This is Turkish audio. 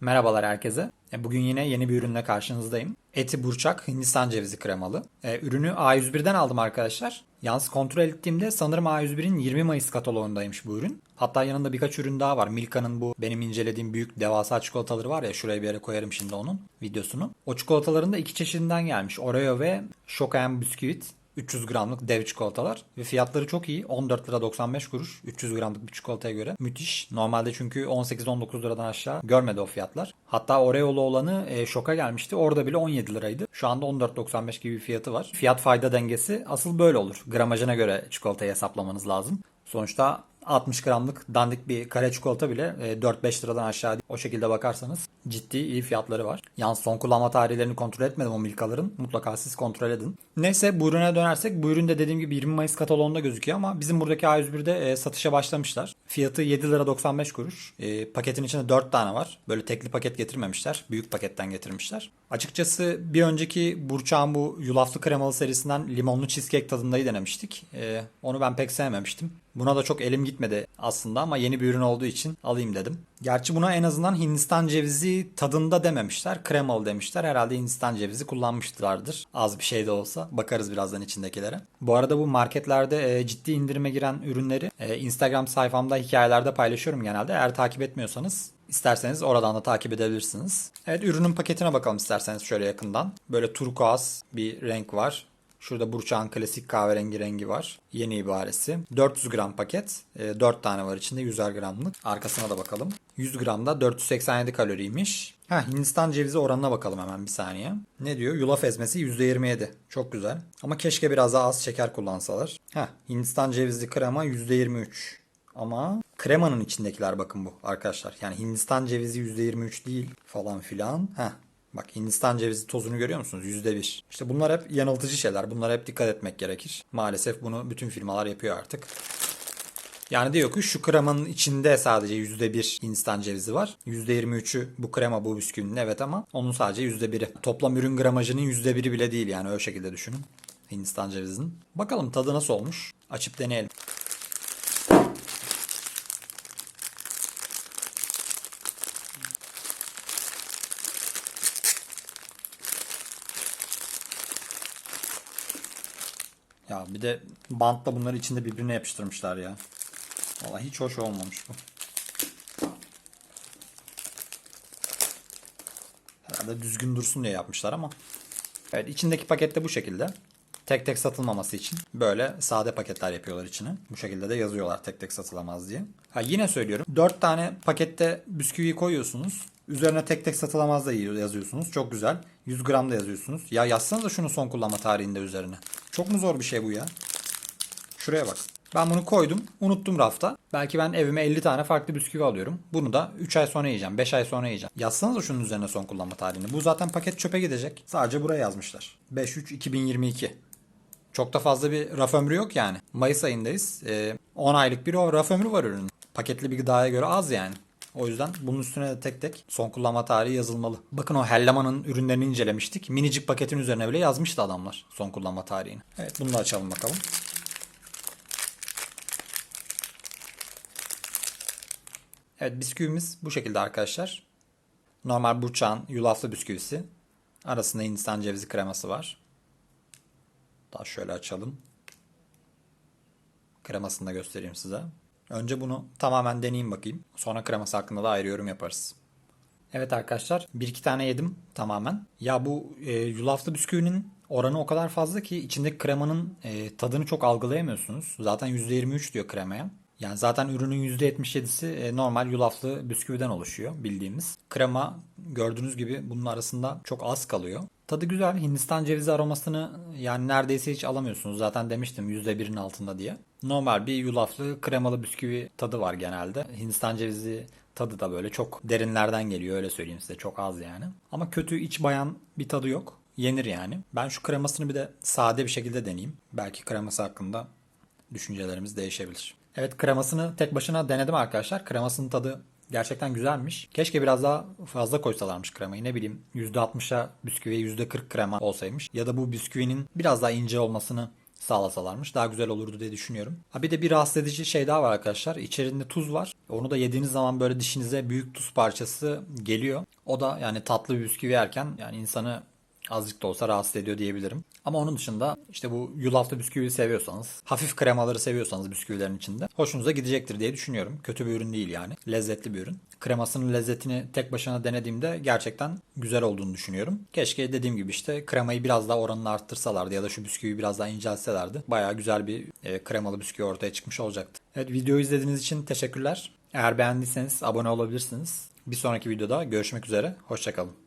Merhabalar herkese. E, Bugün yine yeni bir ürünle karşınızdayım. Eti burçak Hindistan cevizi kremalı. E, Ürünü A101'den aldım arkadaşlar. Yalnız kontrol ettiğimde sanırım A101'in 20 Mayıs kataloğundaymış bu ürün. Hatta yanında birkaç ürün daha var. Milka'nın bu benim incelediğim büyük devasa çikolataları var ya şuraya bir yere koyarım şimdi onun videosunu. O çikolataların da iki çeşidinden gelmiş. Oreo ve Shokayan bisküvit. 300 gramlık dev çikolatalar ve fiyatları çok iyi. 14 lira 95 kuruş 300 gramlık bir çikolataya göre. Müthiş. Normalde çünkü 18-19 liradan aşağı görmedi o fiyatlar. Hatta Oreo'lu olanı e, şoka gelmişti. Orada bile 17 liraydı. Şu anda 14.95 gibi bir fiyatı var. Fiyat fayda dengesi asıl böyle olur. Gramajına göre çikolatayı hesaplamanız lazım. Sonuçta 60 gramlık dandik bir kare çikolata bile e, 4-5 liradan aşağı. O şekilde bakarsanız ciddi iyi fiyatları var. Yalnız son kullanma tarihlerini kontrol etmedim o Milka'ların. Mutlaka siz kontrol edin. Neyse bu ürüne dönersek bu ürün de dediğim gibi 20 Mayıs kataloğunda gözüküyor ama bizim buradaki A101'de e, satışa başlamışlar. Fiyatı 7 lira 95 kuruş. E, paketin içinde 4 tane var. Böyle tekli paket getirmemişler. Büyük paketten getirmişler. Açıkçası bir önceki Burçak'ın bu yulaflı kremalı serisinden limonlu cheesecake tadındayı denemiştik. E, onu ben pek sevmemiştim. Buna da çok elim gitmedi aslında ama yeni bir ürün olduğu için alayım dedim. Gerçi buna en azından Hindistan cevizi tadında dememişler. Kremalı demişler. Herhalde Hindistan cevizi kullanmışlardır. Az bir şey de olsa. Bakarız birazdan içindekilere. Bu arada bu marketlerde e, ciddi indirime giren ürünleri e, Instagram sayfamda hikayelerde paylaşıyorum genelde. Eğer takip etmiyorsanız İsterseniz oradan da takip edebilirsiniz. Evet ürünün paketine bakalım isterseniz şöyle yakından. Böyle turkuaz bir renk var. Şurada Burçak'ın klasik kahverengi rengi var. Yeni ibaresi. 400 gram paket. E, 4 tane var içinde 100'er gramlık. Arkasına da bakalım. 100 gramda 487 kaloriymiş. Ha Hindistan cevizi oranına bakalım hemen bir saniye. Ne diyor? Yulaf ezmesi %27. Çok güzel. Ama keşke biraz daha az şeker kullansalar. Ha Hindistan cevizli krema %23. Ama kremanın içindekiler bakın bu arkadaşlar. Yani Hindistan cevizi %23 değil falan filan. Heh. Bak Hindistan cevizi tozunu görüyor musunuz? %1. İşte bunlar hep yanıltıcı şeyler. Bunlara hep dikkat etmek gerekir. Maalesef bunu bütün firmalar yapıyor artık. Yani diyor ki şu kremanın içinde sadece %1 Hindistan cevizi var. %23'ü bu krema bu bisküvinin evet ama onun sadece %1'i. Toplam ürün gramajının %1'i bile değil yani öyle şekilde düşünün. Hindistan cevizinin. Bakalım tadı nasıl olmuş? Açıp deneyelim. Ya bir de bantla bunları içinde birbirine yapıştırmışlar ya. Vallahi hiç hoş olmamış bu. Herhalde düzgün dursun diye yapmışlar ama. Evet içindeki pakette bu şekilde. Tek tek satılmaması için böyle sade paketler yapıyorlar içine. Bu şekilde de yazıyorlar tek tek satılamaz diye. Ha yine söylüyorum. 4 tane pakette bisküviyi koyuyorsunuz. Üzerine tek tek satılamaz da yazıyorsunuz. Çok güzel. 100 gram da yazıyorsunuz. Ya yazsanıza şunu son kullanma tarihinde üzerine. Çok mu zor bir şey bu ya? Şuraya bak. Ben bunu koydum. Unuttum rafta. Belki ben evime 50 tane farklı bisküvi alıyorum. Bunu da 3 ay sonra yiyeceğim. 5 ay sonra yiyeceğim. Yazsanıza şunun üzerine son kullanma tarihini. Bu zaten paket çöpe gidecek. Sadece buraya yazmışlar. 5-3-2022. Çok da fazla bir raf ömrü yok yani. Mayıs ayındayız. Ee, 10 aylık bir o raf ömrü var ürünün. Paketli bir gıdaya göre az yani. O yüzden bunun üstüne de tek tek son kullanma tarihi yazılmalı. Bakın o Hellama'nın ürünlerini incelemiştik. Minicik paketin üzerine bile yazmıştı adamlar son kullanma tarihini. Evet bunu da açalım bakalım. Evet bisküvimiz bu şekilde arkadaşlar. Normal Burçak'ın yulaflı bisküvisi. Arasında Hindistan cevizi kreması var. Daha şöyle açalım. Kremasını da göstereyim size. Önce bunu tamamen deneyeyim bakayım. Sonra kreması hakkında da ayrı yorum yaparız. Evet arkadaşlar bir iki tane yedim tamamen. Ya bu e, yulaflı bisküvinin oranı o kadar fazla ki içindeki kremanın e, tadını çok algılayamıyorsunuz. Zaten %23 diyor kremaya. Yani zaten ürünün %77'si e, normal yulaflı bisküviden oluşuyor bildiğimiz. Krema gördüğünüz gibi bunun arasında çok az kalıyor. Tadı güzel. Hindistan cevizi aromasını yani neredeyse hiç alamıyorsunuz. Zaten demiştim %1'in altında diye. Normal bir yulaflı kremalı bisküvi tadı var genelde. Hindistan cevizi tadı da böyle çok derinlerden geliyor öyle söyleyeyim size. Çok az yani. Ama kötü iç bayan bir tadı yok. Yenir yani. Ben şu kremasını bir de sade bir şekilde deneyeyim. Belki kreması hakkında düşüncelerimiz değişebilir. Evet kremasını tek başına denedim arkadaşlar. Kremasının tadı gerçekten güzelmiş. Keşke biraz daha fazla koysalarmış kremayı. Ne bileyim %60'a bisküviye %40 krema olsaymış. Ya da bu bisküvinin biraz daha ince olmasını sağlasalarmış daha güzel olurdu diye düşünüyorum. Ha bir de bir rahatsız edici şey daha var arkadaşlar. İçerisinde tuz var. Onu da yediğiniz zaman böyle dişinize büyük tuz parçası geliyor. O da yani tatlı bir bisküvi yerken yani insanı azıcık da olsa rahatsız ediyor diyebilirim. Ama onun dışında işte bu yulaflı bisküvi seviyorsanız, hafif kremaları seviyorsanız bisküvilerin içinde hoşunuza gidecektir diye düşünüyorum. Kötü bir ürün değil yani. Lezzetli bir ürün. Kremasının lezzetini tek başına denediğimde gerçekten güzel olduğunu düşünüyorum. Keşke dediğim gibi işte kremayı biraz daha oranını arttırsalardı ya da şu bisküviyi biraz daha incelselerdi. Bayağı güzel bir e, kremalı bisküvi ortaya çıkmış olacaktı. Evet videoyu izlediğiniz için teşekkürler. Eğer beğendiyseniz abone olabilirsiniz. Bir sonraki videoda görüşmek üzere. Hoşçakalın.